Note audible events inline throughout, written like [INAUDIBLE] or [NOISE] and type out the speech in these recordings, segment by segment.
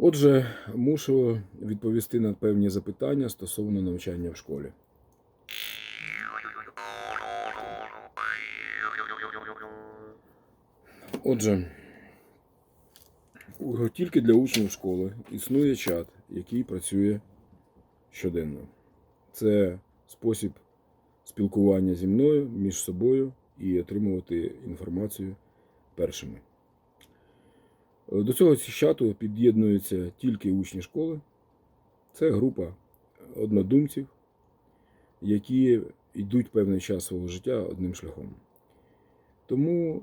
Отже, мушу відповісти на певні запитання стосовно навчання в школі. Отже, тільки для учнів школи існує чат, який працює щоденно. Це спосіб спілкування зі мною між собою і отримувати інформацію першими. Е, До цього чату під'єднуються тільки учні школи. Це група однодумців, які йдуть певний час свого життя одним шляхом. Тому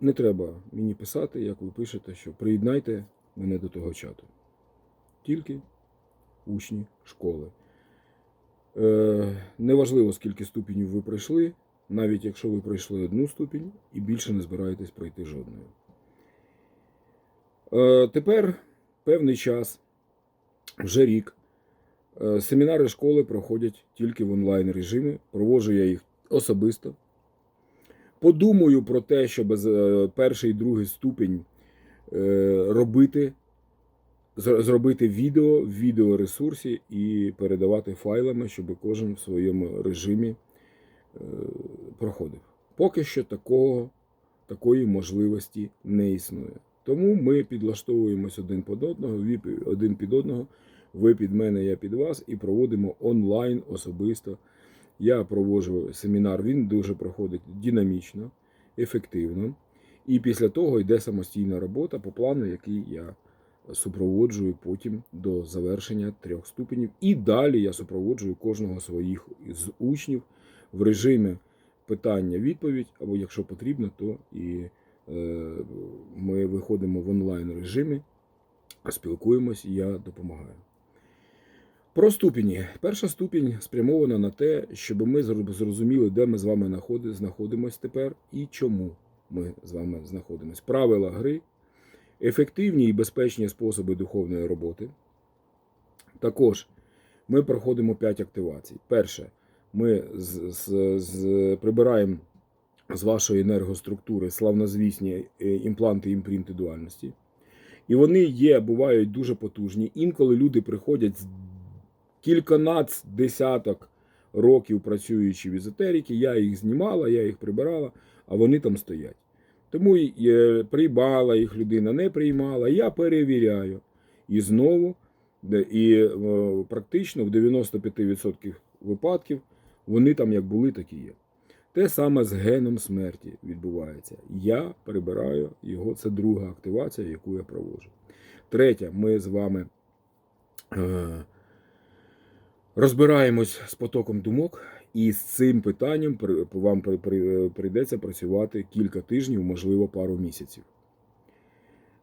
не треба мені писати, як ви пишете, що приєднайте мене до того чату. Тільки учні школи. Е, неважливо, скільки ступенів ви пройшли, навіть якщо ви пройшли одну ступінь і більше не збираєтесь пройти жодної. Е, Тепер певний час, вже рік, е, семінари школи проходять тільки в онлайн режимі. Проводжу я їх особисто. Подумаю про те, щоб перший і другий ступінь е, робити, зробити відео в відеоресурсі і передавати файлами, щоб кожен в своєму режимі е, проходив. Поки що такого, такої можливості не існує. Тому ми підлаштовуємось один під одного, один під одного, ви під мене, я під вас, і проводимо онлайн особисто. Я проводжу семінар, він дуже проходить динамічно, ефективно. І після того йде самостійна робота по плану, який я супроводжую потім до завершення трьох ступенів. І далі я супроводжую кожного своїх з учнів в режимі питання-відповідь, або якщо потрібно, то і ми виходимо в онлайн режимі, спілкуємось, і я допомагаю. Про ступені. Перша ступінь спрямована на те, щоб ми зрозуміли, де ми з вами знаходи- знаходимось тепер і чому ми з вами знаходимось. Правила гри, ефективні і безпечні способи духовної роботи. Також ми проходимо 5 активацій. Перше, ми з, з, з, прибираємо з вашої енергоструктури славнозвісні е, імпланти імпринти дуальності. І вони є, бувають дуже потужні. Інколи люди приходять з кільканадцять десяток років працюючи в езотериці, я їх знімала, я їх прибирала, а вони там стоять. Тому і, е, приймала їх людина, не приймала, я перевіряю. І знову, і е, практично в 95% випадків вони там як були, так і є. Те саме з геном смерті відбувається. Я прибираю його, це друга активація, яку я проводжу. Третя, ми з вами е, розбираємось з потоком думок, і з цим питанням вам при- прийдеться працювати кілька тижнів, можливо, пару місяців.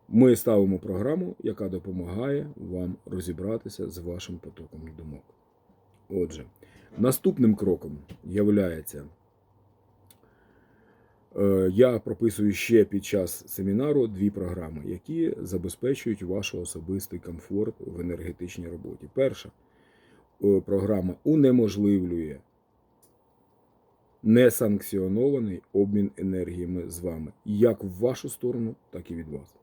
Ми ставимо програму, яка допомагає вам розібратися з вашим потоком думок. Отже, наступним кроком являється Е, Я прописую ще під час семінару дві програми, які забезпечують ваш особистий комфорт в енергетичній роботі. Перша е, програма унеможливлює несанкціонований обмін енергіями з вами, як в вашу сторону, так і від вас.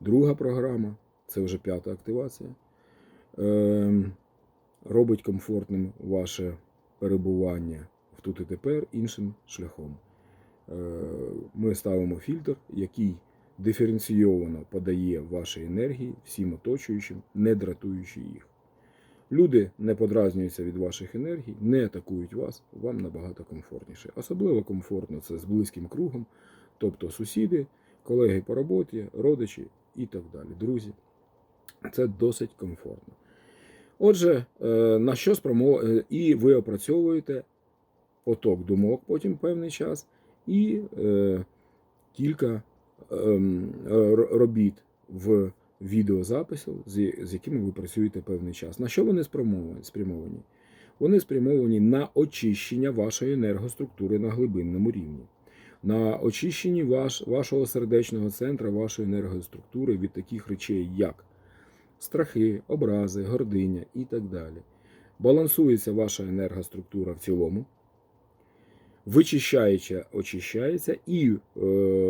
Друга програма це вже п'ята активація. ем, Робить комфортним ваше перебування в тут і тепер іншим шляхом. Ми ставимо фільтр, який диференційовано подає ваші енергії всім оточуючим, не дратуючи їх. Люди не подразнюються від ваших енергій, не атакують вас, вам набагато комфортніше. Особливо комфортно це з близьким кругом, тобто сусіди, колеги по роботі, родичі і так далі. Друзі. Це досить комфортно. Отже, е, на що спрямо... е, і ви опрацьовуєте поток думок потім певний час і е, кілька ем, р- робіт в відеозапису, з, якими ви працюєте певний час. На що вони спрямовані? Вони спрямовані на очищення вашої енергоструктури на глибинному рівні, на очищенні ваш, вашого сердечного центра, вашої енергоструктури від таких речей, як страхи, образи, гординя і так далі. Балансується ваша енергоструктура в цілому вичищаючи, очищається і е,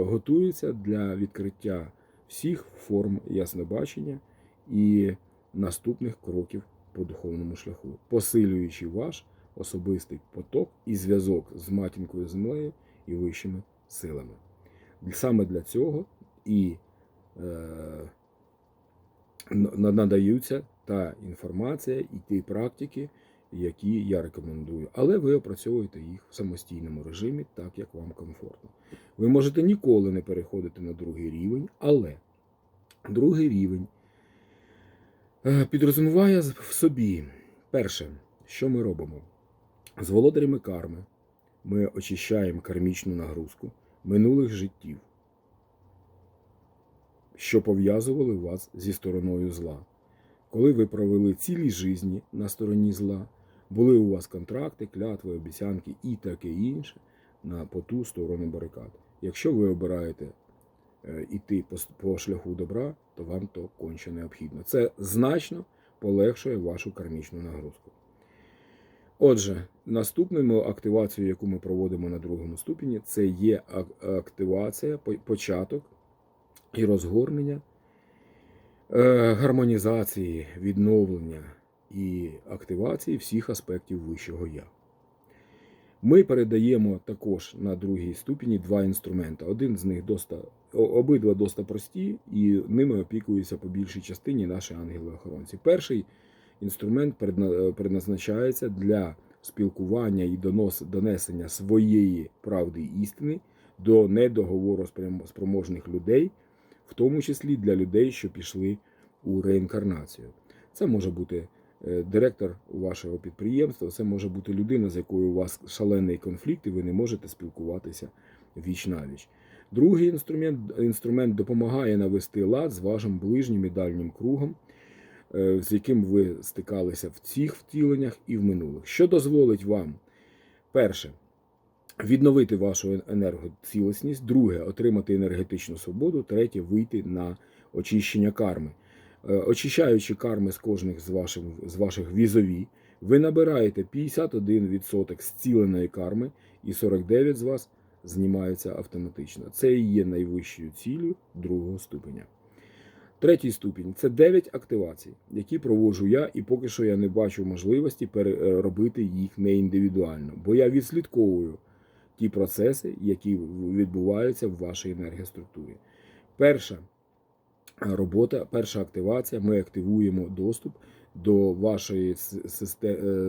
готується для відкриття всіх форм яснобачення і наступних кроків по духовному шляху, посилюючи ваш особистий поток і зв'язок з матінкою землею і вищими силами. Саме для цього і е, надаються та інформація і ті практики, які я рекомендую. Але ви опрацьовуєте їх в самостійному режимі, так як вам комфортно. Ви можете ніколи не переходити на другий рівень, але другий рівень е, підрозуміває в собі перше, що ми робимо. З володарями карми ми очищаємо кармічну нагрузку минулих життів, що пов'язували вас зі стороною зла. Коли ви провели цілі житті на стороні зла, були у вас контракти, клятви, обіцянки і таке інше на по ту сторону барикад. Якщо ви обираєте е, іти по, по шляху добра, то вам то конче необхідно. Це значно полегшує вашу кармічну нагрузку. Отже, наступною активацією, яку ми проводимо на другому ступені, це є активація, початок і розгорнення е, гармонізації, відновлення і активації всіх аспектів вищого я. Ми передаємо також на другій ступені два інструменти. Один з них доста, обидва доста прості, і ними опікуються по більшій частині наші ангели-охоронці. Перший інструмент предна- предназначається для спілкування і донесення своєї правди і істини до недоговороспроможних людей, в тому числі для людей, що пішли у реінкарнацію. Це може бути е, директор вашого підприємства, це може бути людина, з якою у вас шалений конфлікт, і ви не можете спілкуватися віч навіч. Другий інструмент, інструмент допомагає навести лад з вашим ближнім і дальнім кругом, е, з яким ви стикалися в цих втіленнях і в минулих, що дозволить вам, перше, відновити вашу енергоцілісність, друге. Отримати енергетичну свободу, третє. Вийти на очищення карми. Е, Очищаючи карми з кожних з ваших, з ваших візові, ви набираєте 51% зціленої карми, і 49% з вас знімаються автоматично. Це і є найвищою ціллю другого ступеня. Третій ступінь це 9 активацій, які проводжу я, і поки що я не бачу можливості переробити їх не індивідуально, бо я відслідковую ті процеси, які відбуваються в вашій енергоструктурі. Перша робота, перша активація. Ми активуємо доступ до вашої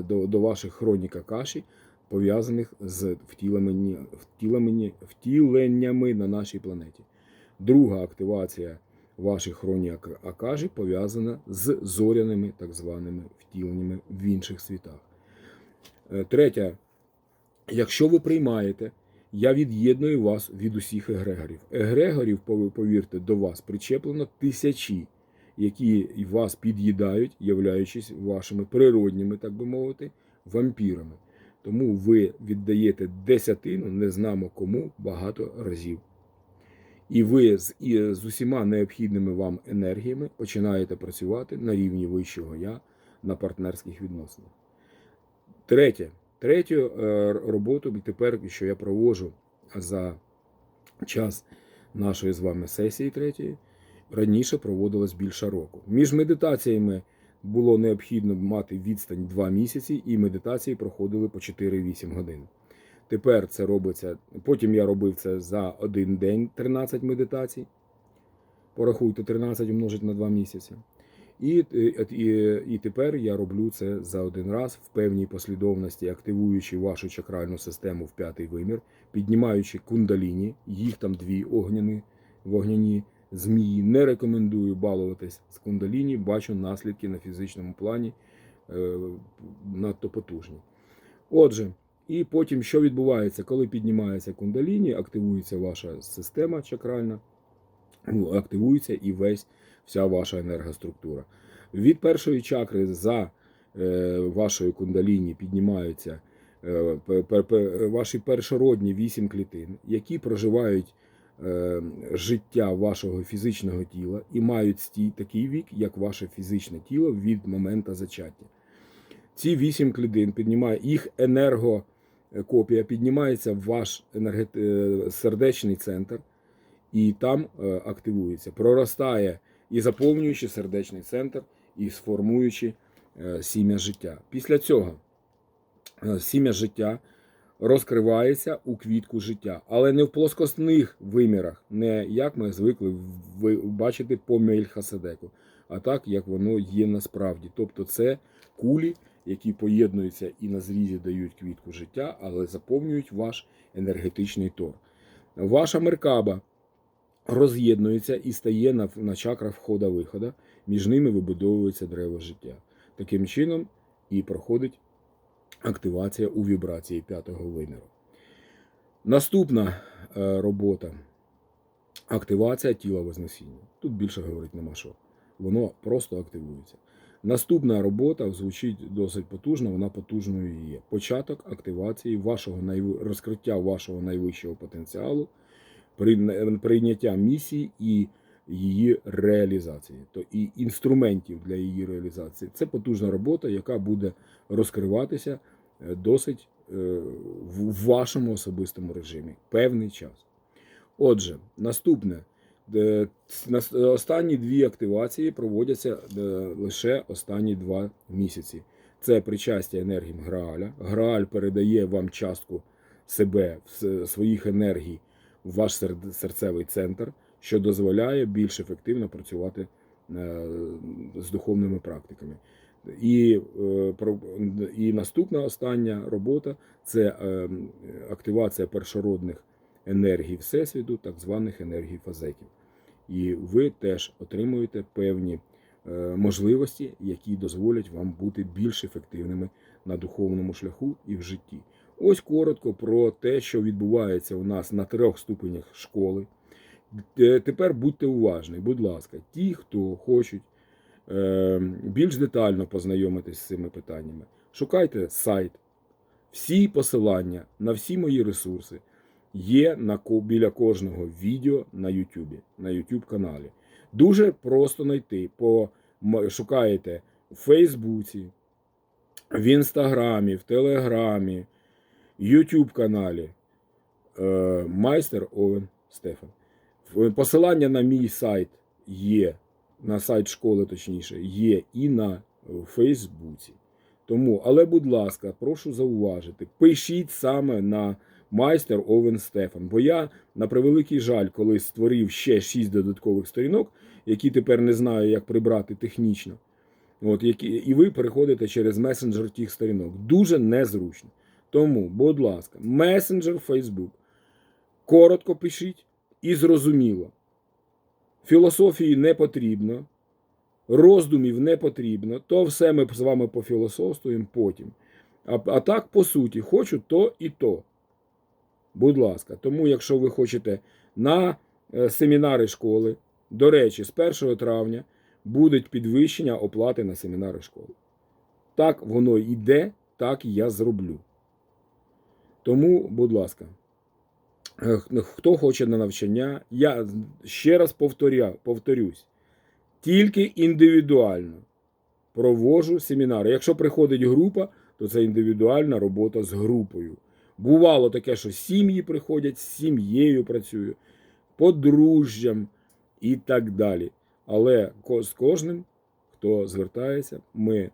до, до ваших хронік Акаші, пов'язаних з втіленнями, втіленнями, втіленнями на нашій планеті. Друга активація ваших хронік Акаші пов'язана з зоряними так званими втіленнями в інших світах. Е, Третя, якщо ви приймаєте, я від'єдную вас від усіх егрегорів. Егрегорів, повірте, до вас причеплено тисячі, які вас під'їдають, являючись вашими природніми, так би мовити, вампірами. Тому ви віддаєте десятину, не знамо кому, багато разів. І ви з, і з усіма необхідними вам енергіями починаєте працювати на рівні вищого я на партнерських відносинах. Третє. Третю е, роботу тепер, що я проводжу за час нашої з вами сесії третьої, раніше проводилось більше року. Між медитаціями було необхідно мати відстань 2 місяці, і медитації проходили по 4-8 годин. Тепер це робиться. Потім я робив це за один день 13 медитацій. Порахуйте, 13 умножить на 2 місяці. І, е, і, і тепер я роблю це за один раз в певній послідовності, активуючи вашу чакральну систему в п'ятий вимір, піднімаючи кундаліні, їх там дві огняні, вогняні змії. Не рекомендую балуватись з кундаліні, бачу наслідки на фізичному плані е, надто потужні. Отже, і потім, що відбувається, коли піднімається кундаліні, активується ваша система чакральна, активується і весь вся ваша енергоструктура. Від першої чакри за е, вашою кундаліні піднімаються е, ваші першородні вісім клітин, які проживають е, життя вашого фізичного тіла і мають стій такий вік, як ваше фізичне тіло від моменту зачаття. Ці вісім клітин піднімає їх енергокопія піднімається в ваш енергет... сердечний центр і там е, активується. Проростає і заповнюючи сердечний центр і сформуючи е, сім'я життя. Після цього е, сім'я життя розкривається у квітку життя, але не в плоскостних вимірах, не як ми звикли бачити по Мельхаседеку, а так, як воно є насправді. Тобто це кулі, які поєднуються і на зрізі дають квітку життя, але заповнюють ваш енергетичний тор. Ваша меркаба роз'єднується і стає на, на чакрах входа-вихода, між ними вибудовується древо життя. Таким чином і проходить активація у вібрації п'ятого виміру. Наступна е, робота активація тіла Вознесіння. Тут більше говорити нема що. Воно просто активується. Наступна робота звучить досить потужно, вона потужною є. Початок активації вашого розкриття вашого найвищого потенціалу, прийняття місії і її реалізації, то і інструментів для її реалізації. Це потужна робота, яка буде розкриватися е, досить е, в вашому особистому режимі певний час. Отже, наступне. Е, Останні дві активації проводяться лише останні два місяці. Це причастя енергіям Грааля. Грааль передає вам частку себе, своїх енергій в ваш серцевий центр, що дозволяє більш ефективно працювати е, з духовними практиками. І, е, і наступна остання робота це е, активація першородних енергій Всесвіту, так званих енергій фазеків. І ви теж отримуєте певні можливості, які дозволять вам бути більш ефективними на духовному шляху і в житті. Ось коротко про те, що відбувається у нас на трьох ступенях школи. Е, Тепер будьте уважні, будь ласка, ті, хто хочуть е, більш детально познайомитись з цими питаннями, шукайте сайт. Всі посилання на всі мої ресурси є на біля кожного відео на YouTube, на YouTube каналі. Дуже просто знайти. По, шукаєте в Фейсбуці, в Інстаграмі, в Телеграмі, YouTube каналі е, Майстер Овен Стефан. Посилання на мій сайт є, на сайт школи, точніше, є і на е, Фейсбуці. Тому, але, будь ласка, прошу зауважити, пишіть саме на майстер Овен Стефан. Бо я, на превеликий жаль, коли створив ще 6 додаткових сторінок, які тепер не знаю, як прибрати технічно. От, які, і ви переходите через месенджер тих сторінок. Дуже незручно. Тому, будь ласка, месенджер Facebook. Коротко пишіть і зрозуміло. Філософії не потрібно, роздумів не потрібно, то все ми з вами пофілософствуємо потім. А, а так, по суті, хочу то і то. Будь ласка, тому, якщо ви хочете на е, семінари школи, до речі, з 1 травня буде підвищення оплати на семінари школи. Так воно йде, так я зроблю. Тому, будь ласка, е, хто хоче на навчання, я ще раз повторя, повторюсь, тільки індивідуально проводжу семінари. Якщо приходить група, то це індивідуальна робота з групою. Бувало таке, що сім'ї приходять, з сім'єю працюю, подружжям і так далі. Але з кожним, хто звертається, ми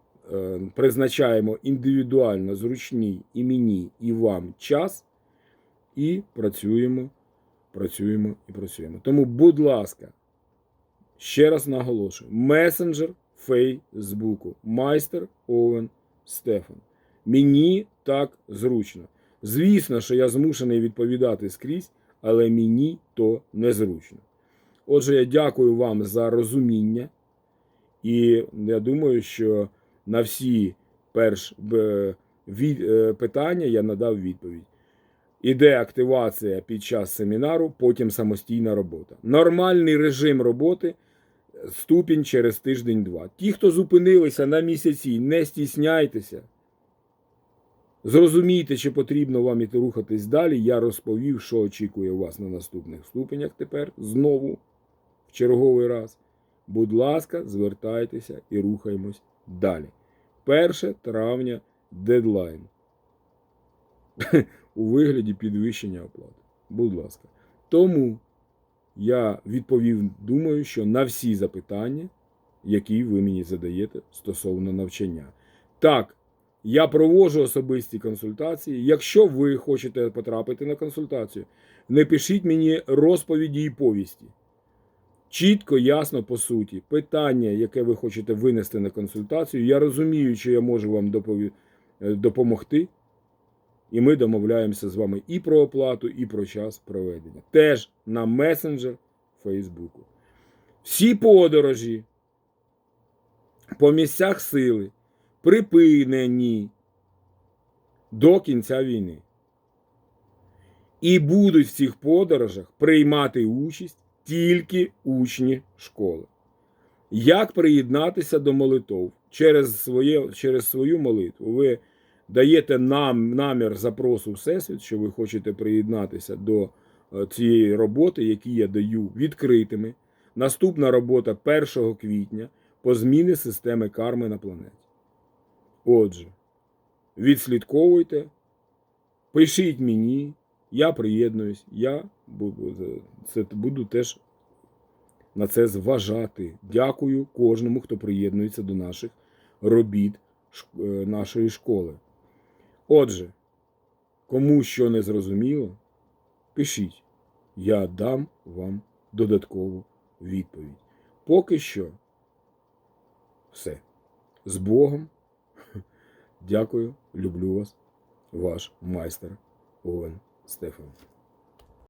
призначаємо індивідуально зручний і мені, і вам час, і працюємо, працюємо і працюємо. Тому, будь ласка, ще раз наголошую: месенджер Фейсбуку, майстер Овен Стефан. Мені так зручно. Звісно, що я змушений відповідати скрізь, але мені то незручно. Отже, я дякую вам за розуміння, і я думаю, що на всі перш від, е, питання я надав відповідь. Іде активація під час семінару, потім самостійна робота. Нормальний режим роботи ступінь через тиждень-два. Ті, хто зупинилися на місяці, не стісняйтеся. Зрозумійте, чи потрібно вам іти рухатись далі. Я розповів, що очікує вас на наступних ступенях тепер знову, в черговий раз. Будь ласка, звертайтеся і рухаємось далі. 1 травня дедлайн. [LAUGHS] У вигляді підвищення оплати. Будь ласка. Тому я відповів, думаю, що на всі запитання, які ви мені задаєте стосовно навчання. Так, я проводжу особисті консультації. Якщо ви хочете потрапити на консультацію, не пишіть мені розповіді і повісті. Чітко, ясно, по суті, питання, яке ви хочете винести на консультацію, я розумію, що я можу вам допові- е, допомогти. І ми домовляємося з вами і про оплату, і про час проведення. Теж на месенджер Фейсбуку. Всі подорожі по місцях сили припинені до кінця війни. І будуть в цих подорожах приймати участь тільки учні школи. Як приєднатися до молитов? Через, своє, через свою молитву ви даєте нам намір запросу Всесвіт, що ви хочете приєднатися до е, цієї роботи, які я даю відкритими. Наступна робота 1 квітня по зміни системи карми на планеті. Отже, відслідковуйте, пишіть мені, я приєднуюсь, я буду, це, буду теж на це зважати. Дякую кожному, хто приєднується до наших робіт е, нашої школи. Отже, кому що не зрозуміло, пишіть, я дам вам додаткову відповідь. Поки що все. З Богом. Дякую, люблю вас, ваш майстер Овен Стефан.